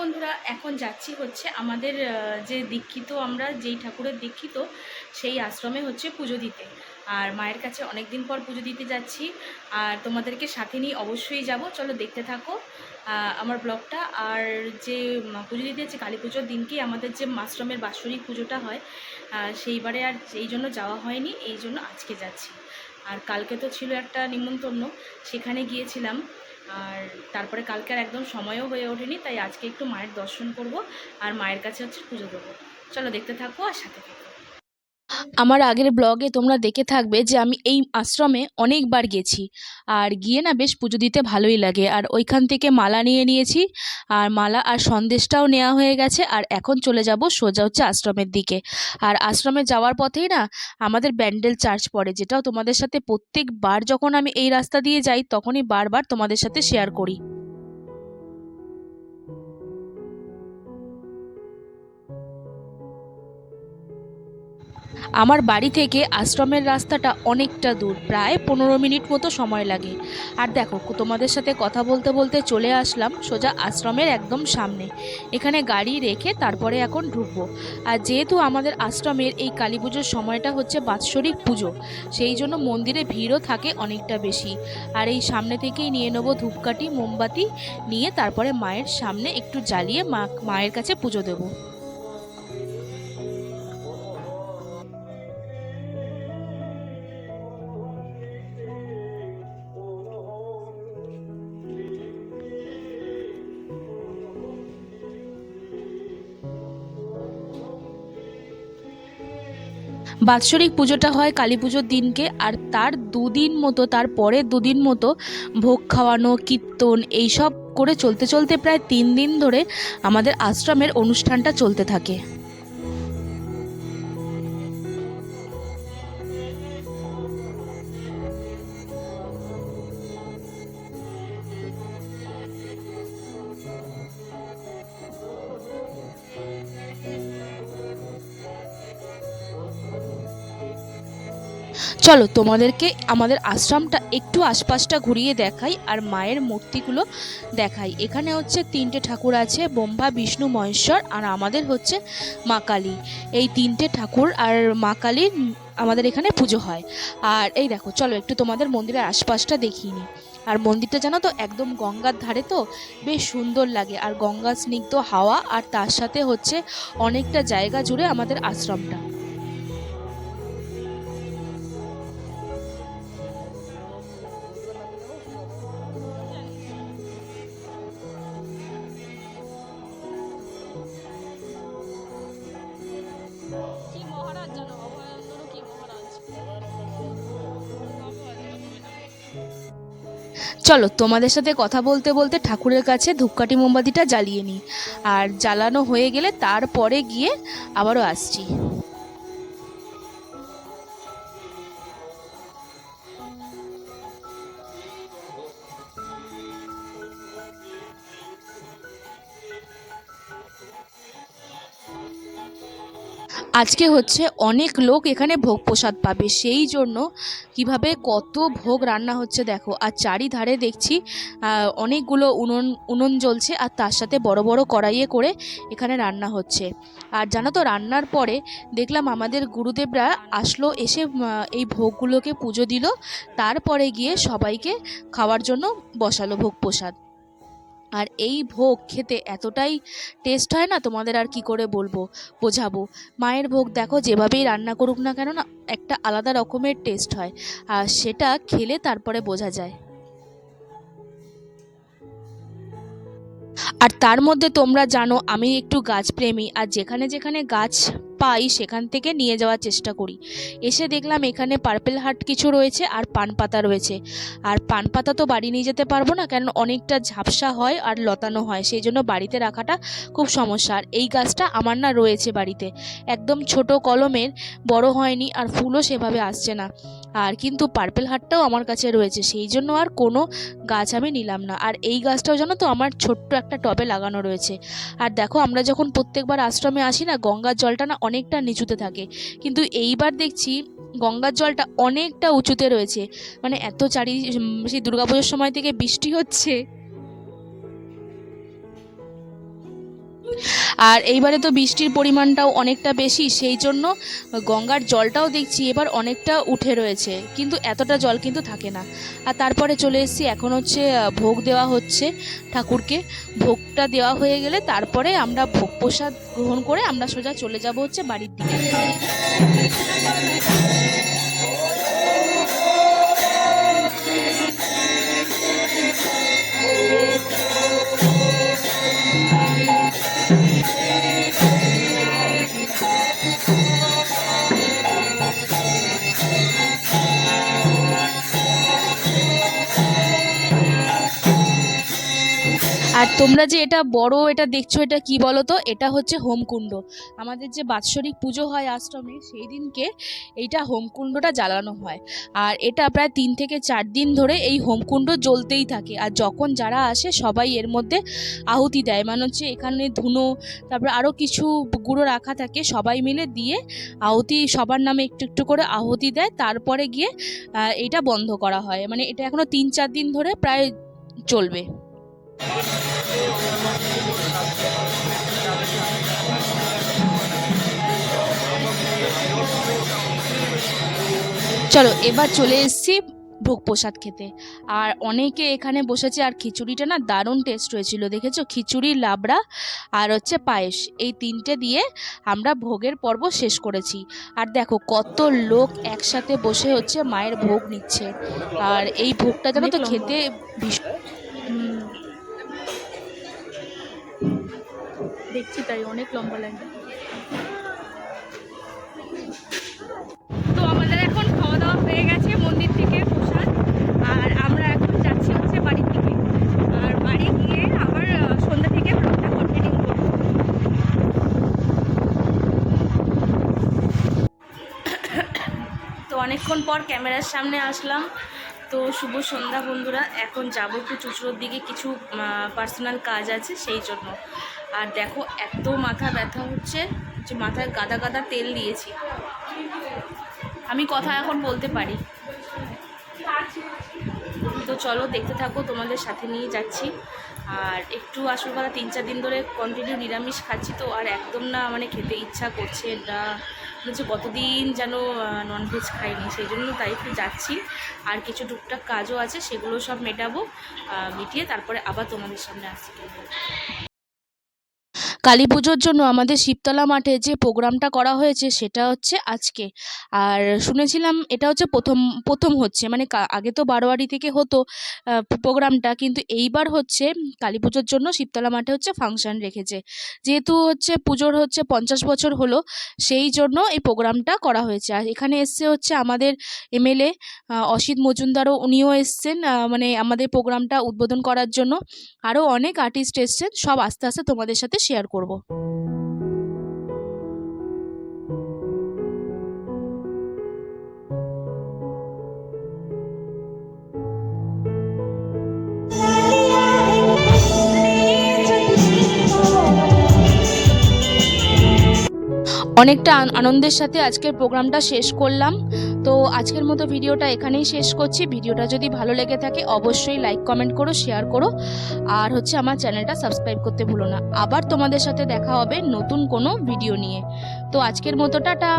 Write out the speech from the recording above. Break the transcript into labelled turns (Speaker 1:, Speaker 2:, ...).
Speaker 1: বন্ধুরা, এখন যাচ্ছি হচ্ছে আমাদের যে দীক্ষিত আমরা, যেই ঠাকুরের দীক্ষিত, সেই আশ্রমে হচ্ছে পুজো দিতে। আর মায়ের কাছে অনেক দিন পর পুজো দিতে যাচ্ছি। আর তোমাদেরকে সাথে নিয়ে অবশ্যই যাব। চলো দেখতে থাকো আমার ব্লগটা। আর যে পুজো দিতে যাচ্ছি, কালী পুজোর দিনকেই আমাদের যে আশ্রমের বাৎসরিক পুজোটা হয় সেইবারে আর এই জন্য যাওয়া হয়নি, এই জন্য আজকে যাচ্ছি। আর কালকে তো ছিল একটা নিমন্ত্রণ, সেখানে গিয়েছিলাম। আর তারপরে কালকে আর একদম সময়ও হয়ে ওঠেনি, তাই আজকে একটু মায়ের দর্শন করব আর মায়ের কাছে হচ্ছে পুজো দেবো। চলো দেখতে থাকব আর সাথে থাকো। আমার আগের ব্লগে তোমরা দেখে থাকবে যে আমি এই আশ্রমে অনেকবার গেছি। আর গিয়ে না বেশ পুজো দিতে ভালোই লাগে। আর ওইখান থেকে মালা নিয়ে নিয়েছি। আর মালা আর সন্দেশটাও নেওয়া হয়ে গেছে। আর এখন চলে যাব সোজা হচ্ছে আশ্রমের দিকে। আর আশ্রমে যাওয়ার পথেই না আমাদের ব্যান্ডেল চার্চ পড়ে, যেটাও তোমাদের সাথে প্রত্যেকবার যখন আমি এই রাস্তা দিয়ে যাই, তখনই বারবার তোমাদের সাথে শেয়ার করি। আমার বাড়ি থেকে আশ্রমের রাস্তাটা অনেকটা দূর, প্রায় পনেরো মিনিট মতো সময় লাগে। আর দেখো, তোমাদের সাথে কথা বলতে বলতে চলে আসলাম সোজা আশ্রমের একদম সামনে। এখানে গাড়ি রেখে তারপরে এখন ঢুকবো। আর যেহেতু আমাদের আশ্রমের এই কালী পুজোর সময়টা হচ্ছে বাৎসরিক পুজো, সেই জন্য মন্দিরে ভিড়ও থাকে অনেকটা বেশি। আর এই সামনে থেকেই নিয়ে নেব ধূপকাঠি, মোমবাতি, নিয়ে তারপরে মায়ের সামনে একটু জ্বালিয়ে মা, মায়ের কাছে পুজো দেবো। বাৎসরিক পুজোটা হয় কালী পুজোর দিনকে আর তার দুদিন মতো, তার পরের দুদিন মতো ভোগ খাওয়ানো, কীর্তন এইসব করে চলতে চলতে প্রায় তিন দিন ধরে আমাদের আশ্রমের অনুষ্ঠানটা চলতে থাকে। চলো তোমাদেরকে আমাদের আশ্রমটা একটু আশপাশটা ঘুরিয়ে দেখাই আর মায়ের মূর্তিগুলো দেখাই। এখানে হচ্ছে তিনটে ঠাকুর আছে, ব্রহ্মা, বিষ্ণু, মহেশ্বর আর আমাদের হচ্ছে মা কালী। এই তিনটে ঠাকুর আর মা কালীর আমাদের এখানে পুজো হয়। আর এই দেখো, চলো একটু তোমাদের মন্দিরের আশপাশটা দেখিয়ে নিই। আর মন্দিরটা জানো তো একদম গঙ্গার ধারে তো, বেশ সুন্দর লাগে। আর গঙ্গা স্নিগ্ধ হাওয়া আর তার সাথে হচ্ছে অনেকটা জায়গা জুড়ে আমাদের আশ্রমটা। চলো, তোমাদের সাথে কথা বলতে বলতে ঠাকুরের কাছে ধূপকাঠি মোমবাতিটা জ্বালিয়ে নিই। আর জ্বালানো হয়ে গেলে তারপরে গিয়ে আবারও আসছি। আজকে হচ্ছে অনেক লোক এখানে ভোগ প্রসাদ পাবে। সেই জন্য কীভাবে কত ভোগ রান্না হচ্ছে দেখো। আর চারিধারে দেখছি অনেকগুলো উনুন উনুন জ্বলছে আর তার সাথে বড় বড় কড়াইয়ে করে এখানে রান্না হচ্ছে। আর জানো তো, রান্নার পরে দেখলাম আমাদের গুরুদেবরা আসলো, এসে এই ভোগগুলোকে পুজো দিল। তারপরে গিয়ে সবাইকে খাওয়ার জন্য বসালো ভোগ প্রসাদ। আর এই ভোগ খেতে এতটাই টেস্ট হয় না? তোমাদের আর কি করে বলব? বোঝাবো। মায়ের ভোগ দেখো, যেভাবেই রান্না করুক না কেন না, একটা আলাদা রকমের টেস্ট হয়। আর সেটা খেলে তারপরে বোঝা যায়। আর তার মধ্যে তোমরা জানো, আমি একটু গাছপ্রেমী, আর যেখানে যেখানে গাছ পাই, সেখান থেকে নিয়ে যাওয়ার চেষ্টা করি। এসে দেখলাম এখানে পার্পেল হাট কিছু রয়েছে আর পান পাতা রয়েছে। আর পান পাতা তো বাড়ি নিয়ে যেতে পারব না, কারণ অনেকটা ঝাপসা হয় আর লতানো হয়, সেই জন্য বাড়িতে রাখাটা খুব সমস্যা। আর এই গাছটা আমার না রয়েছে বাড়িতে। একদম ছোট কলমের, বড় হয়নি আর ফুলও সেভাবে আসছে না। আর কিন্তু পার্পেল হাটটাও আমার কাছে রয়েছে, সেই জন্য আর কোনো গাছ আমি নিলাম না। আর এই গাছটাও জানো তো, আমার ছোট্ট একটা টবে লাগানো রয়েছে। আর দেখো, আমরা যখন প্রত্যেকবার আশ্রমে আসি না, গঙ্গার জলটা না অনেকটা নিচুতে থাকে। কিন্তু এইবার দেখছি গঙ্গার জলটা অনেকটা উঁচুতে রয়েছে। মানে এত চারি সেই দুর্গাপুজোর সময় থেকে বৃষ্টি হচ্ছে। আর এইবারে তো বৃষ্টির পরিমাণটাও অনেকটা বেশি, সেই জন্য গঙ্গার জলটাও দেখছি এবার অনেকটা উঠে রয়েছে, কিন্তু এতটা জল কিন্তু থাকে না। আর তারপরে চলে এসেছি, এখন হচ্ছে ভোগ দেওয়া হচ্ছে ঠাকুরকে। ভোগটা দেওয়া হয়ে গেলে তারপরে আমরা ভোগ প্রসাদ গ্রহণ করে আমরা সোজা চলে যাব হচ্ছে বাড়ির দিকে। আর তোমরা যে এটা বড়, এটা দেখছ, এটা কি বলো তো এটা হচ্ছে হোমকুণ্ড। আমাদের যে বাৎসরিক পুজো হয় আশ্রমে সেই দিনকে এইটা হোমকুণ্ডটা জ্বালানো হয়। আর এটা প্রায় তিন থেকে চার দিন ধরে এই হোমকুণ্ড জ্বলতেই থাকে। আর যখন যারা আসে, সবাই এর মধ্যে আহুতি দেয়। মানে হচ্ছে এখানে ধুনো, তারপরে আরও কিছু গুঁড়ো রাখা থাকে, সবাই মিলে দিয়ে আহুতি, সবার নামে একটু একটু করে আহুতি দেয়। তারপরে গিয়ে এইটা বন্ধ করা হয়। মানে এটা এখনও তিন চার দিন ধরে প্রায় চলবে। চলো এবার চলে এসেছি ভোগ প্রসাদ খেতে। আর অনেকে এখানে বসেছে আর খিচুড়িটা না দারুণ টেস্ট হয়েছিল দেখেছ? খিচুড়ি লাবড়া আর হচ্ছে পায়েস এই তিনটে দিয়ে আমরা ভোগের পর্ব শেষ করেছি। আর দেখো কত লোক একসাথে বসে হচ্ছে মায়ের ভোগ নিচ্ছে। আর এই ভোগটা যেন তো খেতে ভীষণ দেখছি, তাই অনেক লম্বা লাইন তো আমাদের এখন খাওয়া দাওয়া হয়ে গেছে, মন্দির থেকে প্রসাদ। আর আমরা এখন যাচ্ছি হচ্ছে আর বাড়ি গিয়ে আবার সন্ধ্যা থেকে তো অনেকক্ষণ পর ক্যামেরার সামনে আসলাম। তো শুভ সন্ধ্যা বন্ধুরা, এখন যাব একটু চুচড়োর দিকে, কিছু পার্সোনাল কাজ আছে, সেই জন্য। আর দেখো, এত মাথা ব্যথা হচ্ছে যে মাথায় গাদা গাদা তেল দিয়েছি। আমি কথা এখন বলতে পারি। তো চলো, দেখতে থাকো, তোমাদের সাথে নিয়ে যাচ্ছি। আর একটু আসল কথা, তিন চার দিন ধরে কন্টিনিউ নিরামিষ খাচ্ছি তো, আর একদম না মানে খেতে ইচ্ছা করছে না। হচ্ছে কতদিন যেন ননভেজ খাইনি, সেই জন্য তাই একটু যাচ্ছি। আর কিছু টুকটাক কাজও আছে, সেগুলো সব মেটাবো মিটিয়ে তারপরে আবার তোমাদের সামনে আসছি। কালী পুজোর জন্য আমাদের শিবতলা মাঠে যে প্রোগ্রামটা করা হয়েছে সেটা হচ্ছে আজকে। আর শুনেছিলাম এটা হচ্ছে প্রথম প্রথম হচ্ছে মানে আগে তো বারোয়ারি থেকে হতো প্রোগ্রামটা, কিন্তু এইবার হচ্ছে কালী পুজোর জন্য শিবতলা মাঠে হচ্ছে ফাংশন রেখেছে। যেহেতু হচ্ছে পুজোর হচ্ছে পঞ্চাশ বছর হলো, সেই জন্য এই প্রোগ্রামটা করা হয়েছে। আর এখানে এসছে হচ্ছে আমাদের এমএলএ অসিত মজুমদারও, উনিও এসছেন মানে আমাদের প্রোগ্রামটা উদ্বোধন করার জন্য। আরও অনেক আর্টিস্ট এসছেন, সব আস্তে আস্তে তোমাদের সাথে শেয়ার করব। অনেকটা আনন্দের সাথে আজকের প্রোগ্রামটা শেষ করলাম। তো আজকের মতো ভিডিওটা এখানেই শেষ করছি। ভিডিওটা যদি ভালো লেগে থাকে, অবশ্যই লাইক কমেন্ট করো শেয়ার করো। আর হচ্ছে আমার চ্যানেলটা সাবস্ক্রাইব করতে ভুলো না। আবার তোমাদের সাথে দেখা হবে নতুন কোনো ভিডিও নিয়ে। তো আজকের মতো, টাটা!